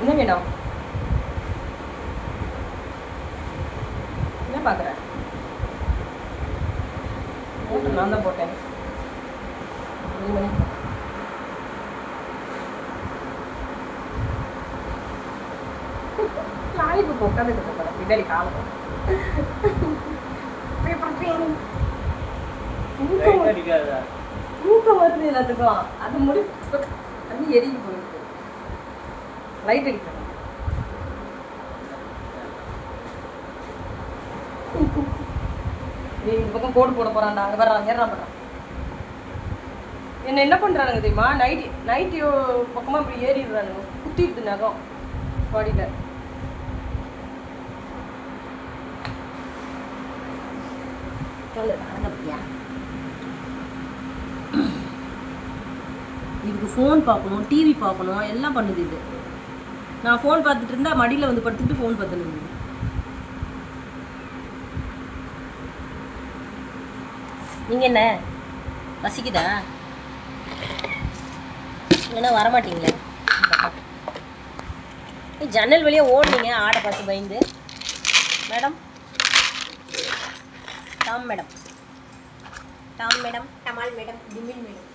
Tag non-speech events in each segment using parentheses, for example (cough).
என்ன வேணும் என்ன பார்க்குற? ஓட்டு நான் தான் போட்டேன். லாலிபப் உட்காந்துட்டு இருக்கேன் பின்னாடி காலம். அடிக்காதா தூக்கம் வருது எல்லாத்துக்கும். அது முடி அது எரிஞ்சு போயிருக்கு லைட் அடிக்கணும் நீ இந்த பக்கம் கோடு போட போறான்டா. அங்கே வர்றான் ஏறான் பண்றான் என்ன என்ன பண்றானுங்க தெரியுமா? நைட்டி நைட்டி பக்கமா இப்படி ஏறிடுறானுங்க. குத்திடுது நகம். பாடியில. சொல்லு அப்படியா இதுக்கு ஃபோன் பார்க்கணும் டிவி பார்க்கணும் எல்லாம் பண்ணுது இது. நான் ஃபோன் பார்த்துட்டு இருந்தா மடியில் வந்து படுத்துட்டு ஃபோன் பார்த்துட்டு நீங்கள் என்ன? பசிக்குதா? இல்லைன்னா வரமாட்டீங்களே? ஏய், ஜன்னல் வழியாக ஓடுனீங்க. ஆடை பார்த்து பயந்து. மேடம்? தாம் மேடம். ராம் மேடம் டமால் மேடம் டிமில் மேடம்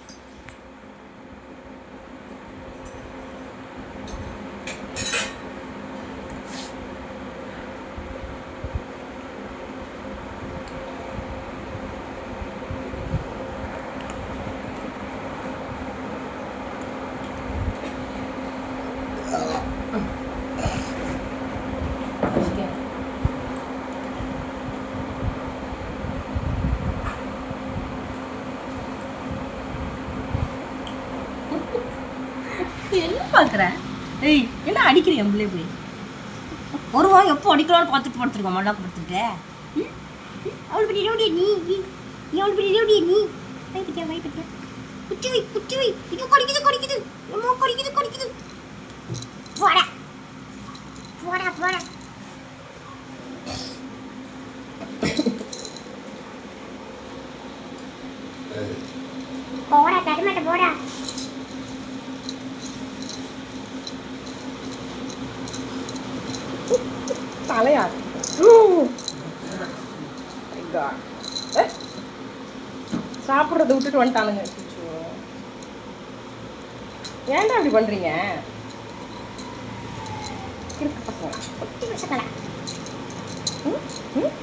என்ன பார்க்குற ஏய் என்ன அடிக்கிற என் பிள்ளை போய்? ஒரு வாரம் எப்போ அடிக்கலாம்னு பார்த்துட்டு படுத்துருக்கோம் மண்ணா படுத்துட்டு அவள் பற்றி நீ நீ. நீ அவள் பற்றி ரவுடியா நீ. வை பற்றியா வை குச்சி வை குச்சி வை. இது கொடிக்குது கடிக்குது. அம்மா கடிக்குது கடிக்குது. போடா. போடா போடா. போடா தடுமாட்ட போடா. தலையா சாப்பிட்றத விட்டுட்டு வந்துட்டானுங்க. ஏன்டா அப்படி? ம்?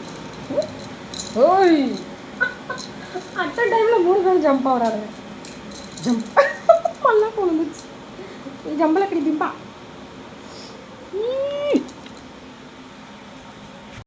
ஓய். அட்ட டைம்ல மூணு பேரும் ஜம்ப் ஆகுறாருங்க. ஜம்ப் (laughs) மல்லா போணுச்சு ஜம்பல கிடி பிம்பா